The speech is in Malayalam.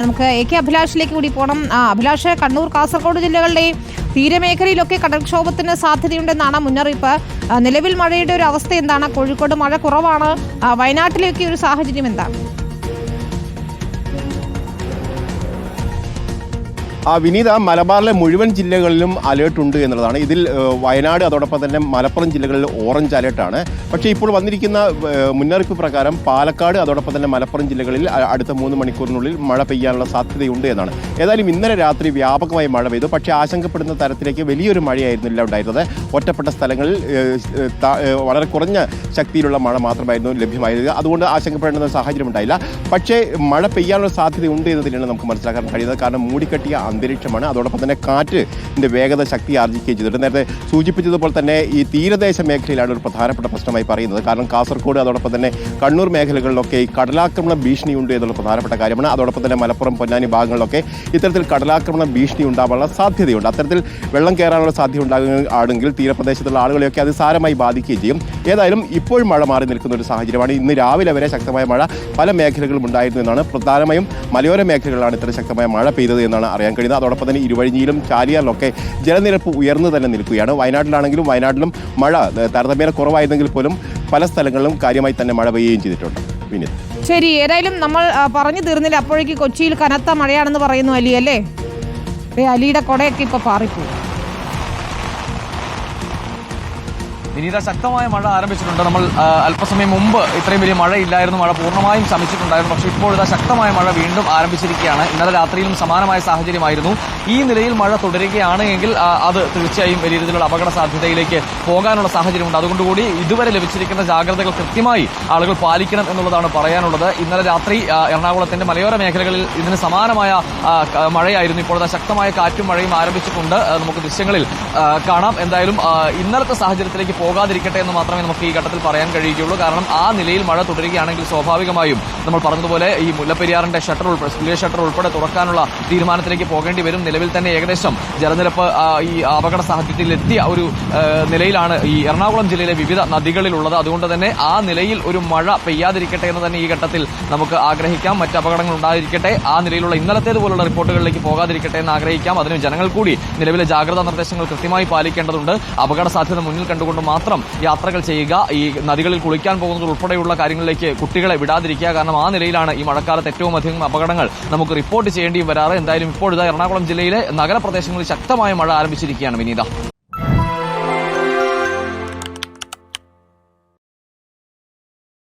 നമുക്ക് എ കെ അഭിലാഷിലേക്ക് കൂടി പോകണം ആ, അഭിലാഷ് കണ്ണൂർ കാസർഗോഡ് ജില്ലകളുടെയും തീരമേഖലയിലൊക്കെ കടൽക്ഷോഭത്തിന് സാധ്യതയുണ്ടെന്നാണ് മുന്നറിയിപ്പ്. നിലവിൽ മഴയുടെ ഒരു അവസ്ഥ എന്താണ്? കോഴിക്കോട് മഴ കുറവാണ്. വയനാട്ടിലേക്ക് ഒരു സാഹചര്യം എന്താണ്? ആ വിനീത മലബാറിലെ മുഴുവൻ ജില്ലകളിലും അലേർട്ട് ഉണ്ട് എന്നുള്ളതാണ്. ഇതിൽ വയനാട് അതോടൊപ്പം തന്നെ മലപ്പുറം ജില്ലകളിൽ ഓറഞ്ച് അലേർട്ടാണ് പക്ഷേ ഇപ്പോൾ വന്നിരിക്കുന്ന മുന്നറിയിപ്പ് പ്രകാരം പാലക്കാട് അതോടൊപ്പം തന്നെ മലപ്പുറം ജില്ലകളിൽ അടുത്ത മൂന്ന് മണിക്കൂറിനുള്ളിൽ മഴ പെയ്യാനുള്ള സാധ്യതയുണ്ട് എന്നാണ്. ഏതായാലും ഇന്നലെ രാത്രി വ്യാപകമായി മഴ പെയ്തു. പക്ഷേ ആശങ്കപ്പെടുന്ന തരത്തിലേക്ക് വലിയൊരു മഴയായിരുന്നില്ല ഉണ്ടായിരുന്നത്. ഒറ്റപ്പെട്ട സ്ഥലങ്ങളിൽ വളരെ കുറഞ്ഞ ശക്തിയിലുള്ള മഴ മാത്രമായിരുന്നു ലഭ്യമായത്. അതുകൊണ്ട് ആശങ്കപ്പെടേണ്ട സാഹചര്യം ഉണ്ടായില്ല. പക്ഷേ മഴ പെയ്യാനുള്ള സാധ്യതയുണ്ട് എന്നതിനാണ് നമുക്ക് മനസ്സിലാക്കാൻ കഴിയുന്നത്. കാരണം മൂടിക്കെട്ടിയ അന്തരീക്ഷമാണ്. അതോടൊപ്പം തന്നെ കാറ്റിന്റെ വേഗത ശക്തി ആർജിക്കുകയും ചെയ്തിട്ടുണ്ട് നേരത്തെ സൂചിപ്പിച്ചതുപോലെ തന്നെ ഈ തീരദേശ മേഖലയിലാണ് ഒരു പ്രധാനപ്പെട്ട പ്രശ്നമായി പറയുന്നത്. കാരണം കാസർഗോഡ് അതോടൊപ്പം തന്നെ കണ്ണൂർ മേഖലകളിലൊക്കെ ഈ കടലാക്രമണ ഭീഷണിയുണ്ട് എന്നുള്ള പ്രധാനപ്പെട്ട കാര്യമാണ്. അതോടൊപ്പം തന്നെ മലപ്പുറം പൊന്നാനി ഭാഗങ്ങളിലൊക്കെ ഇത്തരത്തിൽ കടലാക്രമണ ഭീഷണി ഉണ്ടാവാനുള്ള സാധ്യതയുണ്ട്. അത്തരത്തിൽ വെള്ളം കയറാനുള്ള സാധ്യത ഉണ്ടാകുകയാണെങ്കിൽ തീരപ്രദേശത്തുള്ള ആളുകളെയൊക്കെ അത് സാരമായി ബാധിക്കുകയും ചെയ്യും. ഏതായാലും ഇപ്പോൾ മഴ മാറി നിൽക്കുന്ന ഒരു സാഹചര്യമാണ്. ഇന്ന് രാവിലെ വരെ ശക്തമായ മഴ പല മേഖലകളും ഉണ്ടായിരുന്നു എന്നാണ്. പ്രധാനമായും മലയോര മേഖലകളിലാണ് ഇത്ര ശക്തമായ മഴ പെയ്തത് എന്നാണ് അറിയാൻ കഴിയുന്നത് അതോടൊപ്പം തന്നെ ഇരുവഴിഞ്ഞിയിലും ചാലിയാറിലൊക്കെ ജലനിരപ്പ് ഉയർന്നു തന്നെ നിൽക്കുകയാണ്. വയനാട്ടിലാണെങ്കിലും വയനാട്ടിലും മഴ താരതമ്യേന കുറവായിരുന്നെങ്കിൽ പോലും പല സ്ഥലങ്ങളിലും കാര്യമായി തന്നെ മഴ പെയ്യുകയും ചെയ്തിട്ടുണ്ട്. വിനീത്. ശരി ഏതായാലും നമ്മൾ പറഞ്ഞു തീർന്നില്ല. അപ്പോഴേക്ക് കൊച്ചിയിൽ കനത്ത മഴയാണെന്ന് പറയുന്നു അലി അല്ലേ? അലിയുടെ കൊടയൊക്കെ ഇപ്പൊ പാറിപ്പോയി. വിനീത ശക്തമായ മഴ ആരംഭിച്ചിട്ടുണ്ട്. നമ്മൾ അല്പസമയം മുമ്പ് ഇത്രയും വലിയ മഴയില്ലായിരുന്നു. മഴ പൂർണമായും ശമിച്ചിട്ടുണ്ടായിരുന്നു. പക്ഷേ ഇപ്പോൾ ഇതാ ശക്തമായ മഴ വീണ്ടും ആരംഭിച്ചിരിക്കുകയാണ്. ഇന്നലെ രാത്രിയിലും സമാനമായ സാഹചര്യമായിരുന്നു. ഈ നിലയിൽ മഴ തുടരുകയാണ് എങ്കിൽ അത് തീർച്ചയായും വലിയ രീതിയിലുള്ള അപകട സാധ്യതയിലേക്ക് പോകാനുള്ള സാഹചര്യമുണ്ട്. അതുകൊണ്ടുകൂടി ഇതുവരെ ലഭിച്ചിരിക്കുന്ന ജാഗ്രതകൾ കൃത്യമായി ആളുകൾ പാലിക്കണം എന്നുള്ളതാണ് പറയാനുള്ളത്. ഇന്നലെ രാത്രി എറണാകുളത്തിന്റെ മലയോര മേഖലകളിൽ ഇതിന് സമാനമായ മഴയായിരുന്നു. ഇപ്പോൾ ശക്തമായ കാറ്റും മഴയും ആരംഭിച്ചിട്ടുണ്ട്. നമുക്ക് ദൃശ്യങ്ങളിൽ കാണാം. എന്തായാലും ഇന്നലത്തെ സാഹചര്യത്തിലേക്ക് പോകാതിരിക്കട്ടെ എന്ന് മാത്രമേ നമുക്ക് ഈ ഘട്ടത്തിൽ പറയാൻ കഴിയുകയുള്ളൂ. കാരണം ആ നിലയിൽ മഴ തുടരുകയാണെങ്കിൽ സ്വാഭാവികമായും നമ്മൾ പറഞ്ഞതുപോലെ ഈ മുല്ലപ്പെരിയാറിന്റെ ഷട്ടർ ഉൾപ്പെടെ സ്പില്ലേ ഷട്ടർ ഉൾപ്പെടെ തുറക്കാനുള്ള തീരുമാനത്തിലേക്ക് പോകേണ്ടി വരും. നിലവിൽ തന്നെ ഏകദേശം ജലനിരപ്പ് ഈ അപകട സാഹചര്യത്തിൽ എത്തിയ ഒരു നിലയിലാണ് ഈ എറണാകുളം ജില്ലയിലെ വിവിധ നദികളിലുള്ളത്. അതുകൊണ്ട് തന്നെ ആ നിലയിൽ ഒരു മഴ പെയ്യാതിരിക്കട്ടെ എന്ന് തന്നെ ഈ ഘട്ടത്തിൽ നമുക്ക് ആഗ്രഹിക്കാം. മറ്റ് അപകടങ്ങൾ ഉണ്ടായിരിക്കട്ടെ. ആ നിലയിലുള്ള ഇന്നലത്തേതുപോലുള്ള റിപ്പോർട്ടുകളിലേക്ക് പോകാതിരിക്കട്ടെ എന്ന് ആഗ്രഹിക്കാം. അതിന് ജനങ്ങൾ കൂടി നിലവിലെ ജാഗ്രതാ നിർദ്ദേശങ്ങൾ കൃത്യമായി പാലിക്കേണ്ടതുണ്ട്. അപകട സാധ്യത മുന്നിൽ കണ്ടുകൊണ്ട് മാത്രം യാത്രകൾ ചെയ്യുക. ഈ നദികളിൽ കുളിക്കാൻ പോകുന്നത് ഉൾപ്പെടെയുള്ള കാര്യങ്ങളിലേക്ക് കുട്ടികളെ വിടാതിരിക്കുക. കാരണം ആ നിലയിലാണ് ഈ മഴക്കാലത്ത് ഏറ്റവും അധികം അപകടങ്ങൾ നമുക്ക് റിപ്പോർട്ട് ചെയ്യേണ്ടി വരാറ്. എന്തായാലും ഇപ്പോഴിതാ എറണാകുളം ജില്ലയിലെ നഗരപ്രദേശങ്ങളിൽ ശക്തമായ മഴ ആരംഭിച്ചിരിക്കുകയാണ് വിനീത.